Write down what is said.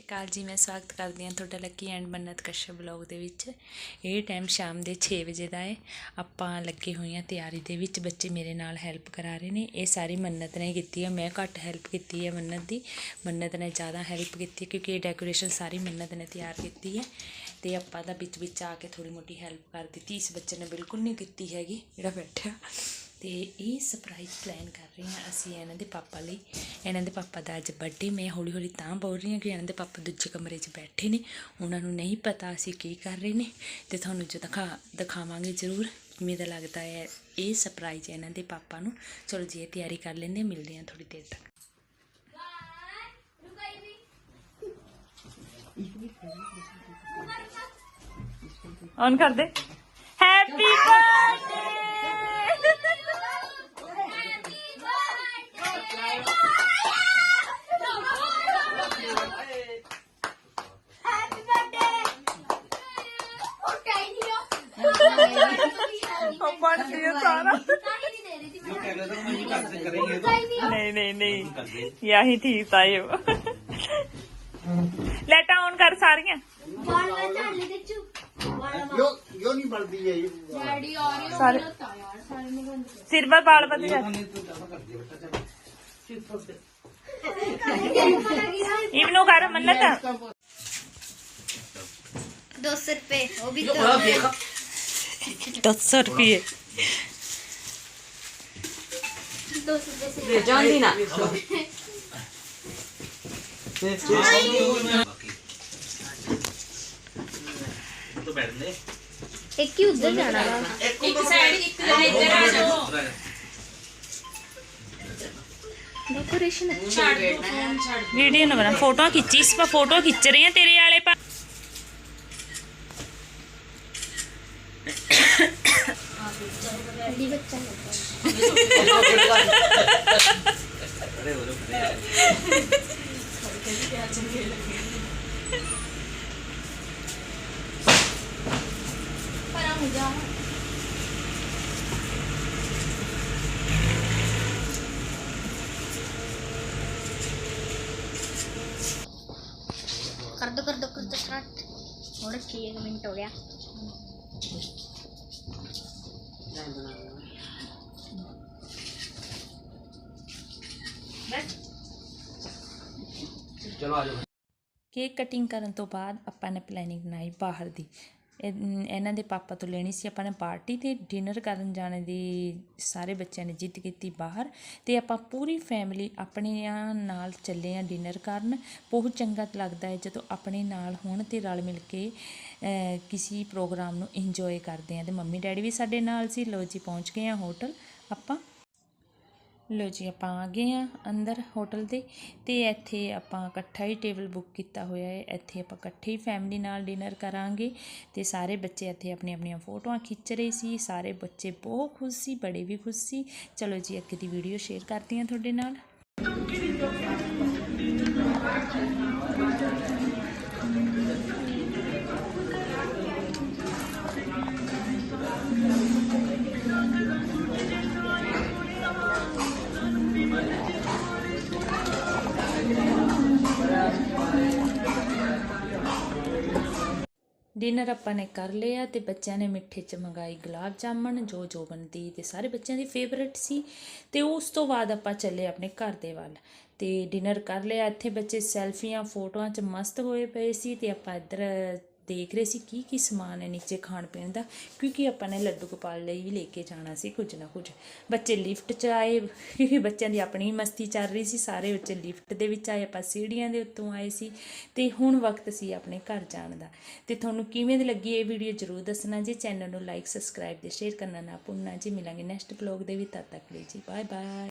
ਸ਼੍ਰੀ ਅਕਾਲ ਜੀ, ਮੈਂ ਸਵਾਗਤ ਕਰਦੀ ਹਾਂ ਤੁਹਾਡਾ ਲੱਕੀ ਐਂਡ ਮੰਨਤ ਕਸ਼ਯਪ ਬਲੌਗ ਦੇ ਵਿੱਚ। ਇਹ ਟਾਈਮ ਸ਼ਾਮ ਦੇ 6 ਵਜੇ ਦਾ ਹੈ। ਆਪਾਂ ਲੱਗੇ ਹੋਏ ਹਾਂ ਤਿਆਰੀ ਦੇ ਵਿੱਚ, ਬੱਚੇ ਮੇਰੇ ਨਾਲ ਹੈਲਪ ਕਰਾ ਰਹੇ ਨੇ। ਇਹ ਸਾਰੀ ਮੰਨਤ ਨੇ ਕੀਤੀ ਹੈ। ਮੈਂ ਘੱਟ ਹੈਲਪ ਕੀਤੀ ਹੈ ਮੰਨਤ ਦੀ। ਮੰਨਤ ਨੇ ਜ਼ਿਆਦਾ ਹੈਲਪ ਕੀਤੀ ਕਿਉਂਕਿ ਇਹ ਡੈਕੋਰੇਸ਼ਨ ਸਾਰੀ ਮੰਨਤ ਨੇ ਤਿਆਰ ਕੀਤੀ ਹੈ। ਤੇ ਆਪਾਂ ਦਾ ਵਿੱਚ ਵਿੱਚ ਆ ਕੇ ਥੋੜੀ ਮੋਟੀ ਹੈਲਪ ਕਰ ਦਿੱਤੀ। ਇਸ ਬੱਚੇ ਨੇ ਬਿਲਕੁਲ ਨਹੀਂ ਕੀਤੀ ਹੈਗੀ। ਜਿਹੜਾ ਬੈਠਿਆ। ਤੇ ਇਹ ਸਰਪ੍ਰਾਈਜ਼ ਪਲਾਨ ਕਰ ਰਹੇ ਹਾਂ ਅਸੀਂ ਇਹਨਾਂ ਦੇ ਪਾਪਾ ਲਈ। ਇਹਨਾਂ ਦੇ ਪਾਪਾ ਦਾ ਅੱਜ ਬਰਥਡੇ ਮੈਂ ਹੌਲੀ ਹੌਲੀ ਤਾਂ ਬੋਲ ਰਹੀ ਹਾਂ ਕਿ ਇਹਨਾਂ ਦੇ ਪਾਪਾ ਦੂਜੇ ਕਮਰੇ 'ਚ ਬੈਠੇ ਨੇ। ਉਹਨਾਂ ਨੂੰ ਨਹੀਂ ਪਤਾ ਅਸੀਂ ਕੀ ਕਰ ਰਹੇ ਨੇ ਤੇ ਤੁਹਾਨੂੰ ਜੋ ਦਿਖਾ, ਦਿਖਾਵਾਂਗੇ ਜ਼ਰੂਰ। ਮੇਰਾ ਲੱਗਦਾ ਹੈ ਇਹ ਸਰਪ੍ਰਾਈਜ਼ ਇਹਨਾਂ ਦੇ ਪਾਪਾ ਨੂੰ। ਚਲੋ ਜੀ, ਇਹ ਤਿਆਰੀ ਕਰ ਲੈਂਦੇ ਮਿਲਦੇ ਹਾਂ ਥੋੜੀ ਦੇਰ ਤੱਕ। ਔਨ ਕਰ ਦੇ। ਹੈਪੀ नहीं नहीं नहीं यही ठीक था ये लेटा ऑन कर सारिया। सिर पर बाल बदल कर। मन्नत। दो सौ रुपए वो भी 200 ਰੁਪਏ ਜਾਂਦੀ ਨਾ। ਤੋ ਬੈਠ ਲੈ ਇੱਕ ਹੀ ਉੱਧਰ ਜਾਣਾ ਇੱਕ ਸਾਈਡ ਇੱਕ ਇੱਧਰ ਆ ਜਾਓ। ਡੈਕੋਰੇਸ਼ਨ ਅੱਛਾ। ਵੀਡੀਓ ਨਾ ਬਣਾ ਫੋਟੋਆਂ ਖਿੱਚੀ ਇਸ ਫੋਟੋ ਖਿੱਚ ਰਹੇ ਆ ਤੇਰੇ ਵਾਲੇ ਪਾ अभी बच्चा लगता है पर हम जा कर दो कर दो कर दो स्टार्ट और छः मिनट हो गया ਕੇਕ ਕਟਿੰਗ ਕਰਨ ਤੋਂ ਬਾਅਦ ਆਪਾਂ ਨੇ ਪਲੈਨਿੰਗ ਬਣਾਈ ਬਾਹਰ ਦੀ। ਇਹਨਾਂ ਦੇ ਪਾਪਾ ਤੋਂ ਲੈਣੀ ਸੀ। ਆਪਾਂ ਨੇ ਪਾਰਟੀ ਤੇ ਡਿਨਰ ਕਰਨ ਜਾਣ ਦੀ ਸਾਰੇ ਬੱਚਿਆਂ ਨੇ ਜਿੱਦ ਕੀਤੀ ਬਾਹਰ ਤੇ ਆਪਾਂ ਪੂਰੀ ਫੈਮਿਲੀ ਆਪਣਿਆਂ ਨਾਲ ਚੱਲੇ ਆ ਡਿਨਰ ਕਰਨ। ਬਹੁਤ ਚੰਗਾ ਲੱਗਦਾ ਹੈ ਜਦੋਂ ਆਪਣੇ ਨਾਲ ਹੋਣ ਤੇ ਰਲ ਮਿਲ ਕੇ ਕਿਸੇ ਪ੍ਰੋਗਰਾਮ ਨੂੰ ਇੰਜੋਏ ਕਰਦੇ ਆ ਤੇ ਮੰਮੀ ਡੈਡੀ ਵੀ ਸਾਡੇ ਨਾਲ ਸੀ। ਲੋ ਜੀ, ਪਹੁੰਚ ਗਏ ਆ ਹੋਟਲ। ਆਪਾਂ ਲੋ ਜੀ, ਆਪਾਂ ਆ ਗਏ ਆ ਅੰਦਰ ਹੋਟਲ ਦੇ ਤੇ ਇੱਥੇ ਆਪਾਂ ਇਕੱਠਾ ਹੀ ਟੇਬਲ ਬੁੱਕ ਕੀਤਾ ਹੋਇਆ ਹੈ। ਇੱਥੇ ਆਪਾਂ ਇਕੱਠੇ ਹੀ ਫੈਮਿਲੀ ਨਾਲ ਡਿਨਰ ਕਰਾਂਗੇ ਤੇ ਸਾਰੇ ਬੱਚੇ ਇੱਥੇ ਆਪਣੀਆਂ ਆਪਣੀਆਂ ਫੋਟੋਆਂ ਖਿੱਚ ਰਹੇ ਸੀ, ਸਾਰੇ ਬੱਚੇ ਬਹੁਤ ਖੁਸ਼ ਸੀ, ਬੜੇ ਵੀ ਖੁਸ਼ ਸੀ। ਚਲੋ ਜੀ, ਅੱਗੇ ਦੀ ਵੀਡੀਓ ਸ਼ੇਅਰ ਕਰਦੀ ਹਾਂ ਤੁਹਾਡੇ ਨਾਲ। ਡਿਨਰ ਆਪਾਂ ਨੇ ਕਰ ਲਿਆ ਤੇ ਬੱਚਿਆਂ ਨੇ ਮਿੱਠੇ ਚ ਮੰਗਾਈ ਗੁਲਾਬ ਜਾਮਣ, ਜੋ ਜੋ ਬਣਦੀ ਤੇ ਸਾਰੇ ਬੱਚਿਆਂ ਦੀ ਫੇਵਰਿਟ ਸੀ ਤੇ ਉਸ ਤੋਂ ਬਾਅਦ ਆਪਾਂ ਚੱਲੇ ਆਪਣੇ ਘਰ ਦੇ ਵੱਲ ਤੇ ਡਿਨਰ ਕਰ ਲਿਆ। ਇੱਥੇ ਬੱਚੇ ਸੈਲਫੀਆਂ, ਫੋਟੋਆਂ ਚ ਮਸਤ ਹੋਏ ਪਏ ਸੀ ਤੇ ਆਪਾਂ ਇੱਧਰ ਦੇਖ ਰਹੇ ਸੀ ਕੀ ਕੀ ਸਮਾਨ ਹੈ ਨੀਚੇ ਖਾਣ ਪੀਣ ਦਾ, ਕਿਉਂਕਿ ਆਪਾਂ ਨੇ ਲੱਡੂ ਗੋਪਾਲ ਲਈ ਵੀ ਲੈ ਕੇ ਜਾਣਾ ਸੀ ਕੁਝ ਨਾ ਕੁਝ। ਬੱਚੇ ਲਿਫਟ 'ਚ ਆਏ, ਕਿਉਂਕਿ ਬੱਚਿਆਂ ਦੀ ਆਪਣੀ ਮਸਤੀ ਚੱਲ ਰਹੀ ਸੀ, ਸਾਰੇ ਬੱਚੇ ਲਿਫਟ ਦੇ ਵਿੱਚ ਆਏ, ਆਪਾਂ ਸੀੜੀਆਂ ਦੇ ਉੱਤੋਂ ਆਏ ਸੀ ਤੇ ਹੁਣ ਵਕਤ ਸੀ ਆਪਣੇ ਘਰ ਜਾਣ ਦਾ। ਤੇ ਤੁਹਾਨੂੰ ਕਿਵੇਂ ਦੀ ਲੱਗੀ ਇਹ ਵੀਡੀਓ ਜਰੂਰ ਦੱਸਣਾ ਜੀ, ਚੈਨਲ ਨੂੰ ਲਾਈਕ, ਸਬਸਕ੍ਰਾਈਬ ਤੇ ਸ਼ੇਅਰ ਕਰਨਾ ਨਾ ਭੁੱਲਣਾ ਜੀ। ਮਿਲਾਂਗੇ ਨੈਕਸਟ ਬਲੌਗ ਦੇ ਵੀ ਤਦ ਤੱਕ ਲਈ ਜੀ ਬਾਏ ਬਾਏ